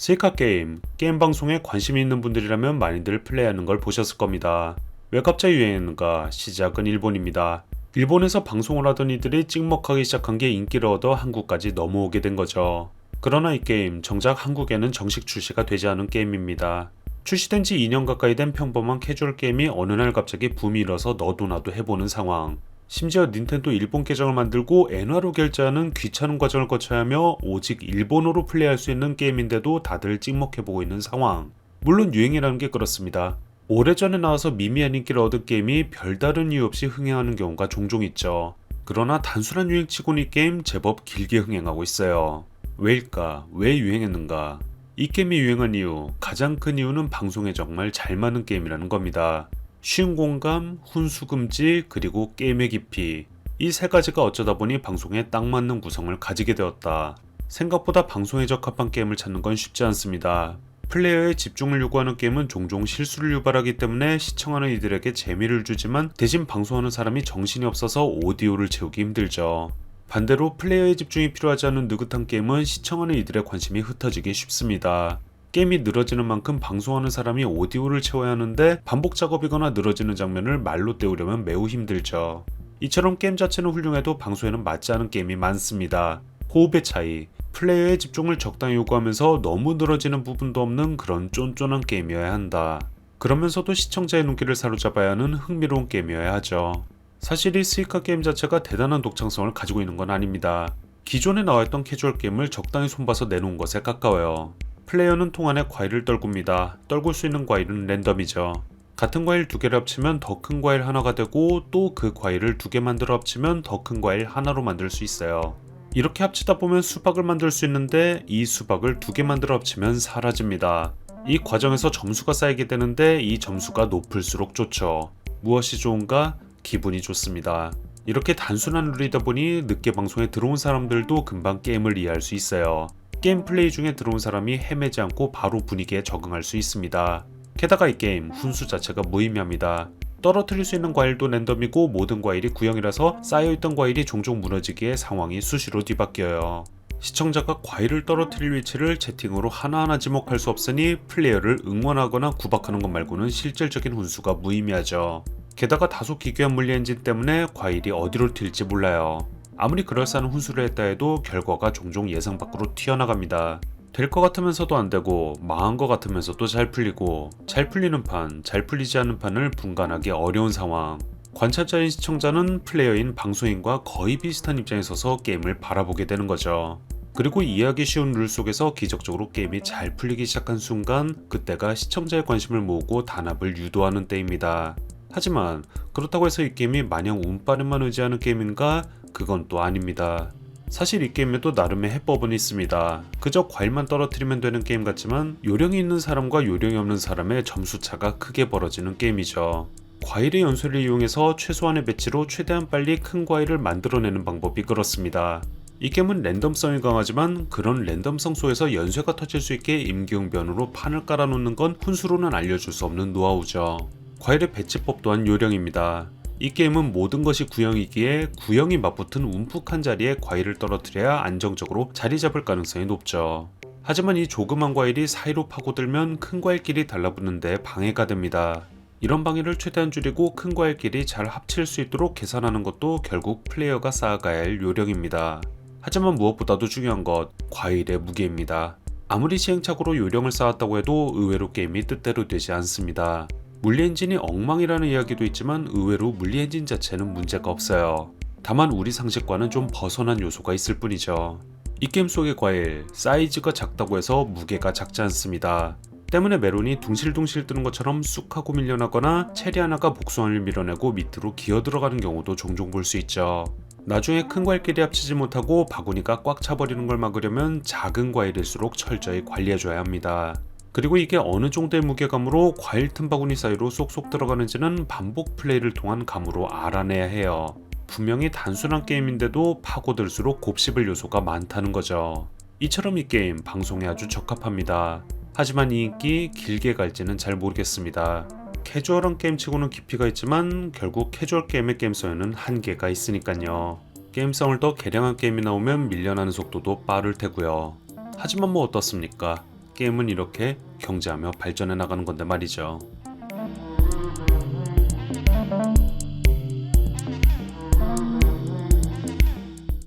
스이카 게임, 게임 방송에 관심이 있는 분들이라면 많이들 플레이하는 걸 보셨을 겁니다. 왜 갑자기 유행했는가? 시작은 일본입니다. 일본에서 방송을 하던 이들이 찍먹하기 시작한 게 인기를 얻어 한국까지 넘어오게 된 거죠. 그러나 이 게임 정작 한국에는 정식 출시가 되지 않은 게임입니다. 출시된 지 2년 가까이 된 평범한 캐주얼 게임이 어느 날 갑자기 붐이 일어서 너도 나도 해보는 상황. 심지어 닌텐도 일본 계정을 만들고 엔화로 결제하는 귀찮은 과정을 거쳐야 하며 오직 일본어로 플레이할 수 있는 게임인데도 다들 찍먹해보고 있는 상황. 물론 유행이라는 게 그렇습니다. 오래전에 나와서 미미한 인기를 얻은 게임이 별다른 이유 없이 흥행하는 경우가 종종 있죠. 그러나 단순한 유행치고는 이 게임 제법 길게 흥행하고 있어요. 왜일까? 왜 유행했는가? 이 게임이 유행한 이유, 가장 큰 이유는 방송에 정말 잘 맞는 게임이라는 겁니다. 쉬운 공감, 훈수 금지, 그리고 게임의 깊이. 이 세 가지가 어쩌다 보니 방송에 딱 맞는 구성을 가지게 되었다. 생각보다 방송에 적합한 게임을 찾는 건 쉽지 않습니다. 플레이어의 집중을 요구하는 게임은 종종 실수를 유발하기 때문에 시청하는 이들에게 재미를 주지만 대신 방송하는 사람이 정신이 없어서 오디오를 채우기 힘들죠. 반대로 플레이어의 집중이 필요하지 않은 느긋한 게임은 시청하는 이들의 관심이 흩어지기 쉽습니다. 게임이 늘어지는 만큼 방송하는 사람이 오디오를 채워야 하는데 반복 작업이거나 늘어지는 장면을 말로 때우려면 매우 힘들죠. 이처럼 게임 자체는 훌륭해도 방송에는 맞지 않은 게임이 많습니다. 호흡의 차이, 플레이어의 집중을 적당히 요구하면서 너무 늘어지는 부분도 없는 그런 쫀쫀한 게임이어야 한다. 그러면서도 시청자의 눈길을 사로잡아야 하는 흥미로운 게임이어야 하죠. 사실 이 스이카 게임 자체가 대단한 독창성을 가지고 있는 건 아닙니다. 기존에 나와있던 캐주얼 게임을 적당히 손봐서 내놓은 것에 가까워요. 플레이어는 통 안에 과일을 떨굽니다. 떨굴 수 있는 과일은 랜덤이죠. 같은 과일 두 개를 합치면 더 큰 과일 하나가 되고 또 그 과일을 두 개 만들어 합치면 더 큰 과일 하나로 만들 수 있어요. 이렇게 합치다 보면 수박을 만들 수 있는데 이 수박을 두 개 만들어 합치면 사라집니다. 이 과정에서 점수가 쌓이게 되는데 이 점수가 높을수록 좋죠. 무엇이 좋은가? 기분이 좋습니다. 이렇게 단순한 룰이다 보니 늦게 방송에 들어온 사람들도 금방 게임을 이해할 수 있어요. 게임 플레이 중에 들어온 사람이 헤매지 않고 바로 분위기에 적응할 수 있습니다. 게다가 이 게임 훈수 자체가 무의미합니다. 떨어뜨릴 수 있는 과일도 랜덤이고 모든 과일이 구형이라서 쌓여있던 과일이 종종 무너지기에 상황이 수시로 뒤바뀌어요. 시청자가 과일을 떨어뜨릴 위치를 채팅으로 하나하나 지목할 수 없으니 플레이어를 응원하거나 구박하는 것 말고는 실질적인 훈수가 무의미하죠. 게다가 다소 기괴한 물리 엔진 때문에 과일이 어디로 튈지 몰라요. 아무리 그럴싸한 훈수를 했다 해도 결과가 종종 예상 밖으로 튀어나갑니다. 될 것 같으면서도 안 되고 망한 것 같으면서도 잘 풀리고 잘 풀리는 판, 잘 풀리지 않는 판을 분간하기 어려운 상황. 관찰자인 시청자는 플레이어인 방송인과 거의 비슷한 입장에 서서 게임을 바라보게 되는 거죠. 그리고 이해하기 쉬운 룰 속에서 기적적으로 게임이 잘 풀리기 시작한 순간 그때가 시청자의 관심을 모으고 단합을 유도하는 때입니다. 하지만 그렇다고 해서 이 게임이 마냥 운빨에만 의지하는 게임인가? 그건 또 아닙니다. 사실 이 게임에도 나름의 해법은 있습니다. 그저 과일만 떨어뜨리면 되는 게임 같지만 요령이 있는 사람과 요령이 없는 사람의 점수 차가 크게 벌어지는 게임이죠. 과일의 연소를 이용해서 최소한의 배치로 최대한 빨리 큰 과일을 만들어내는 방법이 그렇습니다. 이 게임은 랜덤성이 강하지만 그런 랜덤성 속에서 연쇄가 터질 수 있게 임기응변으로 판을 깔아놓는 건 훈수로는 알려줄 수 없는 노하우죠. 과일의 배치법 또한 요령입니다. 이 게임은 모든 것이 구형이기에 구형이 맞붙은 움푹한 자리에 과일을 떨어뜨려야 안정적으로 자리 잡을 가능성이 높죠. 하지만 이 조그만 과일이 사이로 파고들면 큰 과일끼리 달라붙는데 방해가 됩니다. 이런 방해를 최대한 줄이고 큰 과일끼리 잘 합칠 수 있도록 계산하는 것도 결국 플레이어가 쌓아가야 할 요령입니다. 하지만 무엇보다도 중요한 것, 과일의 무게입니다. 아무리 시행착오로 요령을 쌓았다고 해도 의외로 게임이 뜻대로 되지 않습니다. 물리 엔진이 엉망이라는 이야기도 있지만 의외로 물리 엔진 자체는 문제가 없어요. 다만 우리 상식과는 좀 벗어난 요소가 있을 뿐이죠. 이 게임 속의 과일, 사이즈가 작다고 해서 무게가 작지 않습니다. 때문에 메론이 둥실둥실 뜨는 것처럼 쑥 하고 밀려나거나 체리 하나가 복숭아를 밀어내고 밑으로 기어 들어가는 경우도 종종 볼 수 있죠. 나중에 큰 과일끼리 합치지 못하고 바구니가 꽉 차버리는 걸 막으려면 작은 과일일수록 철저히 관리해줘야 합니다. 그리고 이게 어느 정도의 무게감으로 과일 틈바구니 사이로 쏙쏙 들어가는지는 반복 플레이를 통한 감으로 알아내야 해요. 분명히 단순한 게임인데도 파고들수록 곱씹을 요소가 많다는 거죠. 이처럼 이 게임 방송에 아주 적합합니다. 하지만 이 인기 길게 갈지는 잘 모르겠습니다. 캐주얼한 게임치고는 깊이가 있지만 결국 캐주얼 게임의 게임성에는 한계가 있으니까요. 게임성을 더 개량한 게임이 나오면 밀려나는 속도도 빠를 테고요. 하지만 뭐 어떻습니까? 게임은 이렇게 경제하며 발전해 나가는 건데 말이죠.